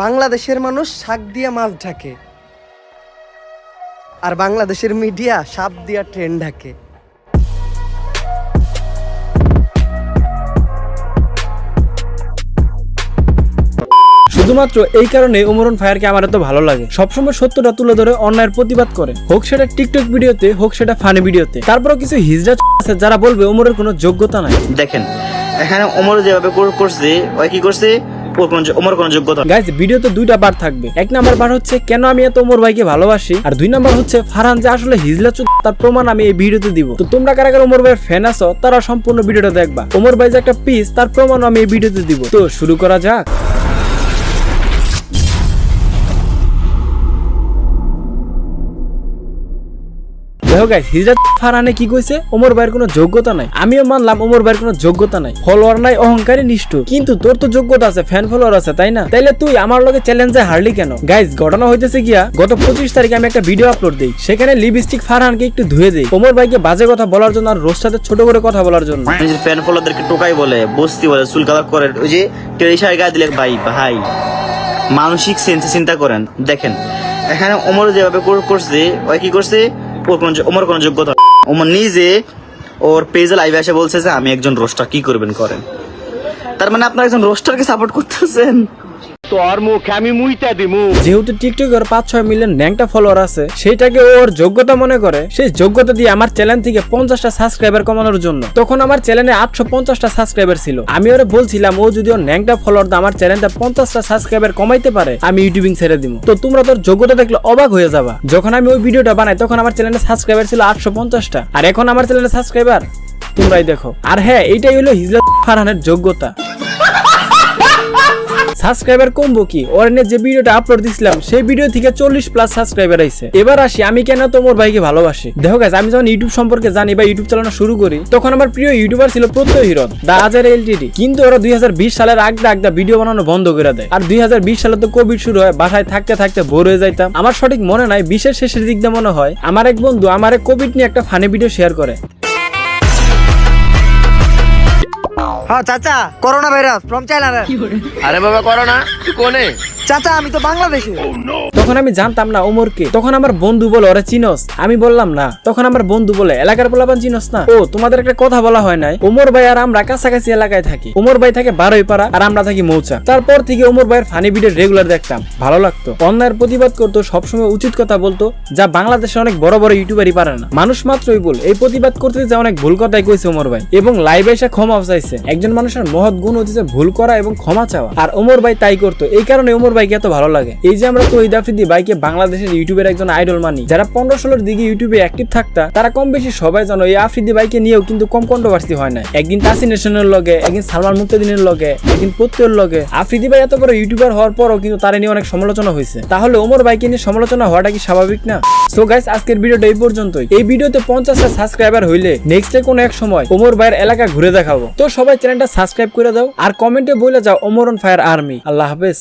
বাংলাদেশের মানুষ শাক দিয়া মাছ ঢাকে। আর বাংলাদেশের মিডিয়া সাপ দিয়া ট্রেন ঢাকে। শুধুমাত্র এই কারণে উমরন ফায়ারকে আমার এত ভালো লাগে। সবসময় সত্যটা তুলে ধরে অন্যায়ের প্রতিবাদ করে। হোক সেটা টিকটক ভিডিওতে হোক সেটা ফানি ভিডিওতে। তারপরও কিছু হিজড়া আছে যারা বলবে উমরের কোনো যোগ্যতা নাই। দেখেন এখানে ওমর যেভাবে করছে ওই কি করছে? এক নাম্বার বার হচ্ছে, কেন আমি ভালোবাসি? আর দুই নাম্বার হচ্ছে, ফারহান যে আসলে হিজলা তার প্রমাণ আমি এই তো তোমরা কারা ওমর আছো, তারা সম্পূর্ণ ভিডিওটা দেখবা। ওমর ভাই যে একটা পিস তার প্রমাণ আমি এই ভিডিওতে দিব। তো শুরু করা যাক। হিজরত কি কইছে? ওমর ভাইয়ের কোনো যোগ্যতা নাই। আমিও মানলাম ওমর ভাইয়ের কোনো যোগ্যতা নাই। ফলোয়ার নাই, অহংকারী কিন্তু তোর তো যোগ্যতা আছে ফ্যান ফলোয়ার আছে, তাই না? তাইলে তুই আমার লগে চ্যালেঞ্জে হারলি কেন? ঘটনা হইতেছে গিয়া, গত পঁচিশ তারিখে আমি একটা ভিডিও আপলোড দিই। সেখানে লিপস্টিক ফারহানকে একটু ধুয়ে ওমর ভাইকে বাজে কথা বলার জন্য আর রোস্টাতে ছোট করে কথা বলার জন্য। ফ্যান ফলোদেরকে টোকাই বলে, বস্তি বলে, চুল কালার করে। ওই যে টেলিশায় গায়ে দিলে, ভাই ভাই মানসিক সেন্সে চিন্তা করেন। দেখেন, এখানে ওমর যেভাবে করছে, ওই কি করছে? ওর কোনো ওমর কোনো যোগ্যতা। ওমর নিজে ওর পেজে লাইভে এসে বলছে যে, আমি একজন রোস্টার কি করবেন করেন তার মানে আপনার একজন রোস্টারকে সাপোর্ট করতেছেন যেহেতু পাঁচ ছয় মিলিয়ন ন্যাংটা ফলোয়ার আছে, সেইটাকে ও ওর যোগ্যতা মনে করে, সেই যোগ্যতা দিয়ে আমার চ্যানেল থেকে পঞ্চাশটা সাবস্ক্রাইবার কমানোর জন্য। তখন আমার চ্যানেলে আটশো পঞ্চাশটা সাবস্ক্রাইবার ছিল। আমি ওরে বলছিলাম, ও যদি ওর ন্যাংটা ফলোয়ার দিয়ে আমার চ্যানেলটা পঞ্চাশটা সাবস্ক্রাইবার কমাইতে পারে, আমি ইউটিউবিং ছেড়ে দিব তো তোমরা তোর যোগ্যতা দেখলে অবাক হয়ে যাবা। যখন আমি ওই ভিডিওটা বানাই, তখন আমার চ্যানেলে সাবস্ক্রাইবার ছিল আটশো পঞ্চাশটা। আর এখন আমার চ্যানেলে সাবস্ক্রাইবার তোমরাই দেখো। আর হ্যাঁ এইটাই হলো হিজলা ফারহানের যোগ্যতা। সাবস্ক্রাইবার কমবো কি? ওর যে ভিডিওটা আপলোড দিছিলাম, সেই ভিডিও থেকে চল্লিশ প্লাস সাবস্ক্রাইবার আইছে। এবার আসি, আমি কেন তোমার ভাইকে ভালোবাসি? দেখো গাছ আমি যখন ইউটিউব সম্পর্কে জানি বা ইউটিউব চালানো শুরু করি, তখন আমার প্রিয় ইউটিউবার ছিল প্রত্যয় হিরণ, দা আজার এলটিডি কিন্তু ওরা দুই হাজার বিশ সালের আগদা আগদা ভিডিও বানানো বন্ধ করে দেয়। আর দুই হাজার বিশ সালে তো কোভিড শুরু হয়, বাসায় থাকতে থাকতে বোর হয়ে যাইতাম। আমার সঠিক মনে নাই বিশের শেষের দিক দিয়ে মনে হয়, আমার এক বন্ধু আমার কোভিড নিয়ে একটা ফানি ভিডিও শেয়ার করে। হ্যাঁ চাচা করোনা ভাইরাস ফ্রম চাইনা আরে বাবা করোনা? তুই কোনে? চাচা আমি তো বাংলাদেশে। তখন আমি জানতাম না ওমরকে। তখন আমার বন্ধু বলে ওরা চিনস। আমি বললাম না। তখন আমার বন্ধু বলে এলাকার পোলাপান চিনস না। ও তোমাদের একটা কথা বলা হয় নাই। ওমর ভাই আর আমরা কাছাকাছি এলাকায় থাকি। ওমর ভাই থাকে বারোই পাড়া আর আমরা থাকি মৌচা। তারপর থেকে ওমর ভাইয়ের ফানি ভিডিও রেগুলার দেখতাম। ভালো লাগতো। অন্যায়ের প্রতিবাদ করতো সবসময় উচিত কথা বলতো যা বাংলাদেশে অনেক বড় বড় ইউটিউবারই পারে না। মানুষ মাত্রই বল এই প্রতিবাদ করতে যে অনেক ভুল কথাই কইছে ওমর ভাই। এবং লাইভে এসে ক্ষমা চাইছে। একজন মানুষের মহৎ গুণ হচ্ছে ভুল করা এবং ক্ষমা চাওয়া। আর ওমর ভাই তাই করতো। এই কারণে ওমর ভাইকে এত ভালো লাগে? এই যে আমরা তহিদ আফ্রিদি ভাইকে বাংলাদেশের ইউটিউবের একজন আইডল মানি, যারা পনেরো ষোলোর দিকে ইউটিউবে অ্যাক্টিভ থাকতা, তারা কম বেশি সবাই জানো এই আফ্রিদি ভাইকে নিয়েও কিন্তু কম কন্ট্রোভার্সি হয় না একদিন তাসি নেশনের লগে, একদিন সালমান মুক্তাদিনের লগে, একদিন প্রত্যয়ের লগে। আফ্রিদি ভাই এত বড় ইউটিউবার হওয়ার পরও কিন্তু তারা নিয়ে অনেক সমালোচনা হয়েছে। তাহলে ওমর ভাইকে নিয়ে সমালোচনা হওয়াটা কি স্বাভাবিক না? সো গাইস আজকের ভিডিওটা এই পর্যন্তই। এই ভিডিওতে পঞ্চাশটা সাবস্ক্রাইবার হইলে নেক্সট ডে কোনো এক সময় ওমর ভাইয়ের এলাকা ঘুরে দেখাবো। তো সবাই চ্যানেলটা সাবস্ক্রাইব করে দাও আর কমেন্টে বলে যাও, Omar on fire army. Allah হাফেজ।